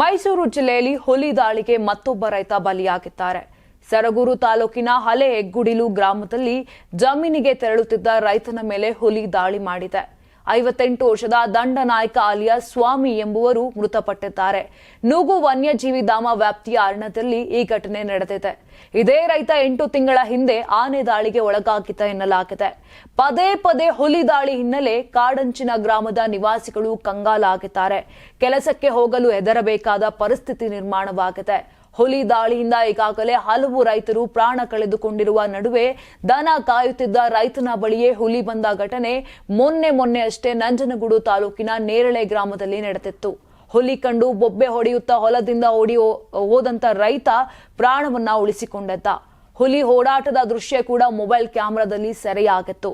ಮೈಸೂರು ಜಿಲ್ಲೆಯಲ್ಲಿ ಹುಲಿ ದಾಳಿಗೆ ಮತ್ತೊಬ್ಬ ರೈತ ಬಲಿಯಾಗಿದ್ದಾರೆ. ಸರಗೂರು ತಾಲೂಕಿನ ಹಲೆ ಹೆಗ್ಗುಡಿಲು ಗ್ರಾಮದಲ್ಲಿ ಜಮೀನಿಗೆ ತೆರಳುತ್ತಿದ್ದ ರೈತನ ಮೇಲೆ ಹುಲಿ ದಾಳಿ ಮಾಡಿದೆ. ಐವತ್ತೆಂಟು ವರ್ಷದ ದಂಡನಾಯಕ ಅಲಿಯಾ ಸ್ವಾಮಿ ಎಂಬುವರು ಮೃತಪಟ್ಟಿದ್ದಾರೆ. ನೂಗು ವನ್ಯಜೀವಿ ಧಾಮ ವ್ಯಾಪ್ತಿಯ ಅರಣ್ಯದಲ್ಲಿ ಈ ಘಟನೆ ನಡೆದಿದೆ. ಇದೇ ರೈತ ಎಂಟು ತಿಂಗಳ ಹಿಂದೆ ಆನೆ ದಾಳಿಗೆ ಒಳಗಾಗಿದ್ದ ಎನ್ನಲಾಗಿದೆ. ಪದೇ ಪದೇ ಹುಲಿ ದಾಳಿ ಹಿನ್ನೆಲೆ ಕಾಡಂಚಿನ ಗ್ರಾಮದ ನಿವಾಸಿಗಳು ಕಂಗಾಲಾಗಿದ್ದಾರೆ. ಕೆಲಸಕ್ಕೆ ಹೋಗಲು ಹೆದರಬೇಕಾದ ಪರಿಸ್ಥಿತಿ ನಿರ್ಮಾಣವಾಗಿದೆ. ಹುಲಿ ದಾಳಿಯಿಂದ ಈಗಾಗಲೇ ಹಲವು ರೈತರು ಪ್ರಾಣ ಕಳೆದುಕೊಂಡಿರುವ ನಡುವೆ ದನ ಕಾಯುತ್ತಿದ್ದ ರೈತನ ಬಳಿಯೇ ಹುಲಿ ಬಂದ ಘಟನೆ ಮೊನ್ನೆ ಮೊನ್ನೆ ಅಷ್ಟೇ ನಂಜನಗೂಡು ತಾಲೂಕಿನ ನೇರಳೆ ಗ್ರಾಮದಲ್ಲಿ ನಡೆದಿತ್ತು. ಹುಲಿ ಕಂಡು ಬೊಬ್ಬೆ ಹೊಡೆಯುತ್ತಾ ಹೊಲದಿಂದ ಓಡಿ ಹೋದಂತ ರೈತ ಪ್ರಾಣವನ್ನ ಉಳಿಸಿಕೊಂಡಿದ್ದ. ಹುಲಿ ಓಡಾಟದ ದೃಶ್ಯ ಕೂಡ ಮೊಬೈಲ್ ಕ್ಯಾಮೆರಾದಲ್ಲಿ ಸೆರೆಯಾಗಿತ್ತು.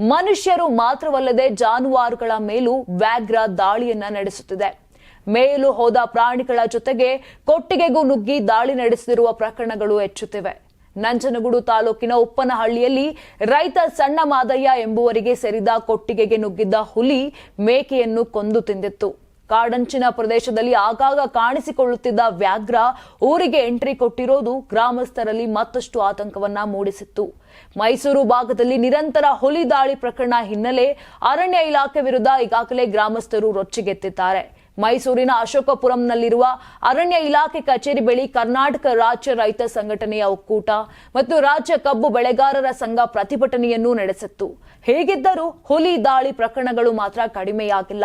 ಮನುಷ್ಯರು ಮಾತ್ರವಲ್ಲದೆ ಜಾನುವಾರುಗಳ ಮೇಲೂ ವ್ಯಾಘ್ರ ದಾಳಿಯನ್ನ ನಡೆಸುತ್ತಿದೆ. ಮೇಲು ಹೋದ ಪ್ರಾಣಿಗಳ ಜೊತೆಗೆ ಕೊಟ್ಟಿಗೆಗೂ ನುಗ್ಗಿ ದಾಳಿ ನಡೆಸಿರುವ ಪ್ರಕರಣಗಳು ಹೆಚ್ಚುತ್ತಿವೆ. ನಂಜನಗೂಡು ತಾಲೂಕಿನ ಉಪ್ಪನಹಳ್ಳಿಯಲ್ಲಿ ರೈತ ಸಣ್ಣ ಮಾದಯ್ಯ ಎಂಬುವರಿಗೆ ಸೇರಿದ ಕೊಟ್ಟಿಗೆಗೆ ನುಗ್ಗಿದ್ದ ಹುಲಿ ಮೇಕೆಯನ್ನು ಕೊಂದು ತಿಂದಿತ್ತು. ಕಾಡಂಚಿನ ಪ್ರದೇಶದಲ್ಲಿ ಆಗಾಗ ಕಾಣಿಸಿಕೊಳ್ಳುತ್ತಿದ್ದ ವ್ಯಾಘ್ರ ಊರಿಗೆ ಎಂಟ್ರಿ ಕೊಟ್ಟಿರೋದು ಗ್ರಾಮಸ್ಥರಲ್ಲಿ ಮತ್ತಷ್ಟು ಆತಂಕವನ್ನ ಮೂಡಿಸಿತ್ತು. ಮೈಸೂರು ಭಾಗದಲ್ಲಿ ನಿರಂತರ ಹುಲಿ ದಾಳಿ ಪ್ರಕರಣ ಹಿನ್ನೆಲೆ ಅರಣ್ಯ ಇಲಾಖೆ ವಿರುದ್ಧ ಈಗಾಗಲೇ ಗ್ರಾಮಸ್ಥರು ರೊಚ್ಚಿಗೆತ್ತಿದ್ದಾರೆ. ಮೈಸೂರಿನ ಅಶೋಕಪುರಂನಲ್ಲಿರುವ ಅರಣ್ಯ ಇಲಾಖೆ ಕಚೇರಿ ಬಳಿ ಕರ್ನಾಟಕ ರಾಜ್ಯ ರೈತ ಸಂಘಟನೆಯ ಒಕ್ಕೂಟ ಮತ್ತು ರಾಜ್ಯ ಕಬ್ಬು ಬೆಳೆಗಾರರ ಸಂಘ ಪ್ರತಿಭಟನೆಯನ್ನು ನಡೆಸಿತ್ತು. ಹೇಗಿದ್ದರೂ ಹುಲಿ, ದಾಳಿ ಪ್ರಕರಣಗಳು ಮಾತ್ರ ಕಡಿಮೆಯಾಗಿಲ್ಲ.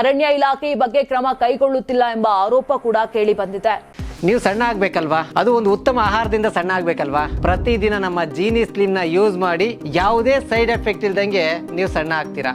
ಅರಣ್ಯ ಇಲಾಖೆ ಈ ಬಗ್ಗೆ ಕ್ರಮ ಕೈಗೊಳ್ಳುತ್ತಿಲ್ಲ ಎಂಬ ಆರೋಪ ಕೂಡ ಕೇಳಿ ಬಂದಿದೆ ನೀವು ಸಣ್ಣ ಆಗ್ಬೇಕಲ್ವಾ? ಅದು ಒಂದು ಉತ್ತಮ ಆಹಾರದಿಂದ ಸಣ್ಣ ಆಗ್ಬೇಕಲ್ವಾ? ಪ್ರತಿದಿನ ನಮ್ಮ ಜೀನಿ ಸ್ಲಿಮ್ನ ಯೂಸ್ ಮಾಡಿ ಯಾವುದೇ ಸೈಡ್ ಎಫೆಕ್ಟ್ ಇಲ್ದಂಗೆ ನೀವು ಸಣ್ಣ ಆಗ್ತೀರಾ?